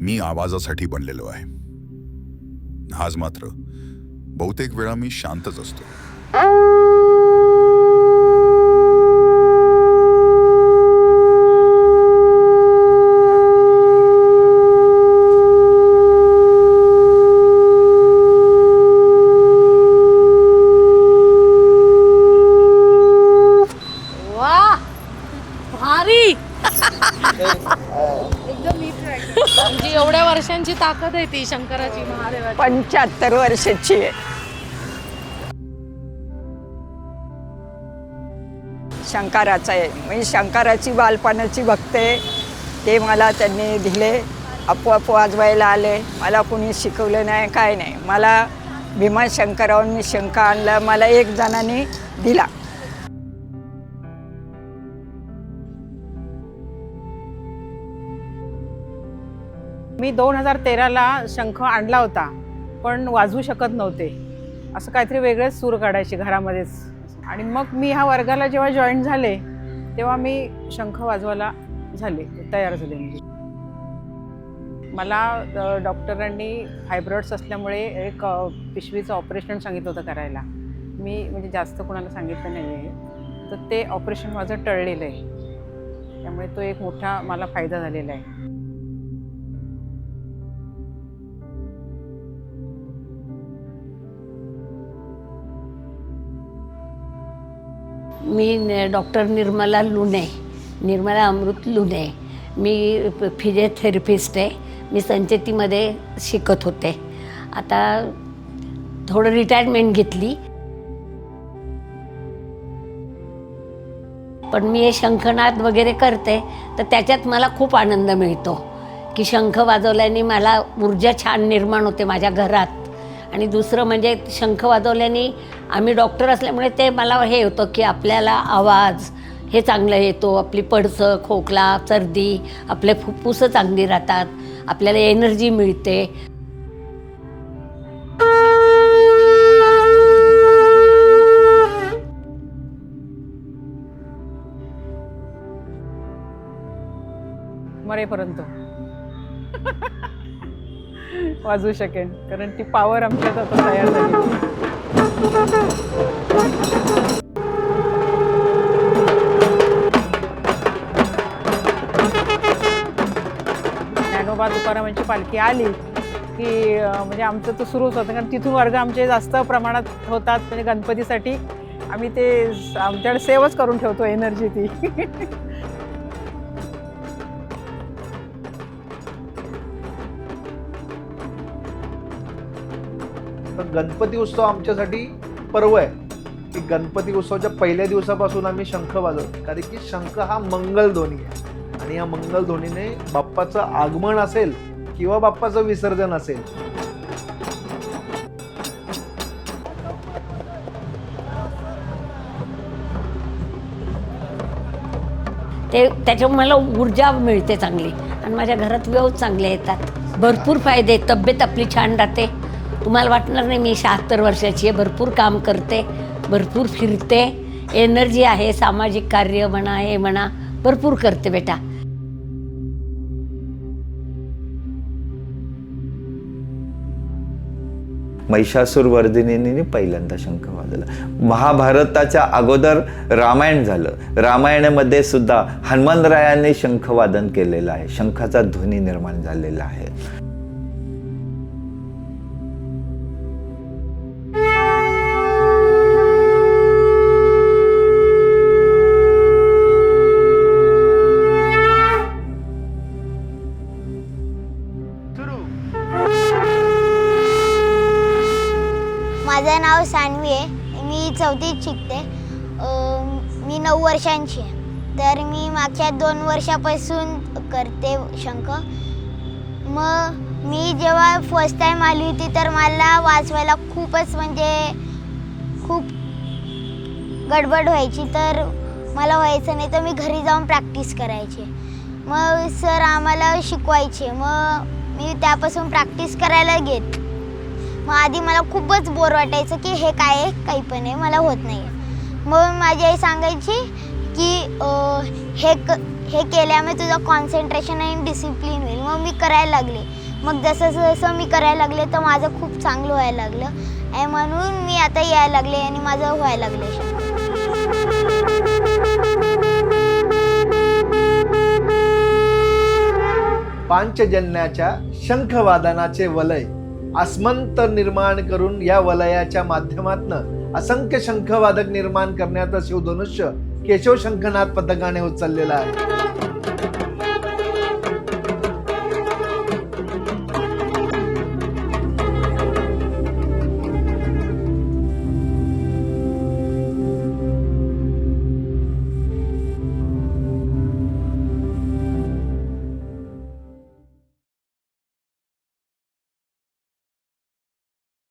मी आवाजासाठी बनलेलो आहे. आज मात्र बहुतेक वेळा मी शांतच असतो. वर्षांची ताकद आहे ती शंकराची महादेवाची. पंच्याहत्तर वर्षाची आहे. शंकराचं आहे. मी शंकराची बालपणाची भक्त आहे. ते मला त्यांनी दिले. आपोआप वाजवायला आले. मला कुणी शिकवलं नाही काय नाही. मला भीमाशंकरावरून मी शंका आणला. मला एक जणांनी दिला. मी दोन हजार तेराला शंख आणला होता पण वाजवू शकत नव्हते. असं काहीतरी वेगळेच सूर काढायचे घरामध्येच. आणि मग मी ह्या वर्गाला जेव्हा जॉईन झाले तेव्हा मी शंख वाजवायला झाले तयार झाले. म्हणजे मला डॉक्टरांनी फायब्रॉइड्स असल्यामुळे एक पिशवीचं ऑपरेशन सांगितलं होतं करायला. मी म्हणजे जास्त कोणाला सांगितलं नाही आहे तर ते ऑपरेशन माझं टळलेलं आहे. त्यामुळे तो एक मोठा मला फायदा झालेला आहे. मी डॉक्टर निर्मला लुने निर्मला अमृत लुणे मी फिजिओथेरपिस्ट आहे. मी संचेतीमध्ये शिकत होते. आता थोडं रिटायरमेंट घेतली. पण मी हे शंखनाद वगैरे करते तर त्याच्यात मला खूप आनंद मिळतो. की शंख वाजवल्याने मला ऊर्जा छान निर्माण होते माझ्या घरात. आणि दुसरं म्हणजे शंख वाजवल्याने आम्ही डॉक्टर असल्यामुळे ते मला हे होतं की आपल्याला आवाज हे चांगलं येतो आपली पडसं खोकला सर्दी आपले फुफ्फुसं चांगली राहतात आपल्याला एनर्जी मिळते. मरेपर्यंत. वाजू शकेन कारण ती पॉवर आमच्यात आता तयार झाली. ज्ञानोबा तुकारामांची पालखी आली की म्हणजे आमचं तर सुरूच होतं कारण तिथून वर्ग आमचे जास्त प्रमाणात होतात म्हणजे गणपतीसाठी. आम्ही ते आमच्याकडे सेवच करून ठेवतो एनर्जी ती. गणपती उत्सव आमच्यासाठी पर्व आहे. की गणपती उत्सवाच्या पहिल्या दिवसापासून आम्ही शंख वाजवतो. कारण की शंख हा मंगलध्वनी आहे. आणि या मंगलध्वनीने बाप्पाचं आगमन असेल किंवा बाप्पाचं विसर्जन असेल. ते त्याच्यामुळे मला ऊर्जा मिळते चांगली. आणि माझ्या घरात व्यव चांगले येतात. भरपूर फायदे तब्येत आपली छान राहते. तुम्हाला वाटणार नाही मी शहात्तर वर्षाची आहे भरपूर काम करते भरपूर फिरते एनर्जी आहे सामाजिक कार्य म्हणा हे म्हणा भरपूर करते बेटा. महिषासूर वर्धिनीने पहिल्यांदा शंख वाजला महाभारताच्या अगोदर रामायण झालं. रामायणामध्ये सुद्धा हनुमंतरायांनी शंखवादन केलेलं आहे. शंखाचा ध्वनी निर्माण झालेला आहे. चौथीत शिकते. मी नऊ वर्षांची आहे. तर मी मागच्या दोन वर्षापासून करते शंख. मग मी जेव्हा फर्स्ट टाईम आली होती तर मला वाचवायला खूपच म्हणजे खूप गडबड व्हायची. तर मला व्हायचं नाही तर मी घरी जाऊन प्रॅक्टिस करायची. मग सर आम्हाला शिकवायचे. मग मी त्यापासून प्रॅक्टिस करायला घेत मग आधी मला खूपच बोर वाटायचं की हे काय आहे? काही पण आहे. मला होत नाही. मग माझी आई सांगायची की हे क हे केल्यामुळे तुझं कॉन्सन्ट्रेशन आणि डिसिप्लिन होईल. मग मी करायला लागले. मग जसं जसं मी करायला लागले तर माझं खूप चांगलं व्हायला लागलं. आणि म्हणून मी आता यायला लागले आणि माझं व्हायला लागले. पांचजन्याच्या शंखवादनाचे वलय. आसमंत निर्माण करून या वलयाच्या माध्यमातनं असंख्य शंखवादक निर्माण करण्याचा शिवधनुष्य केशव शंखनाथ पथकाने उचललेला आहे.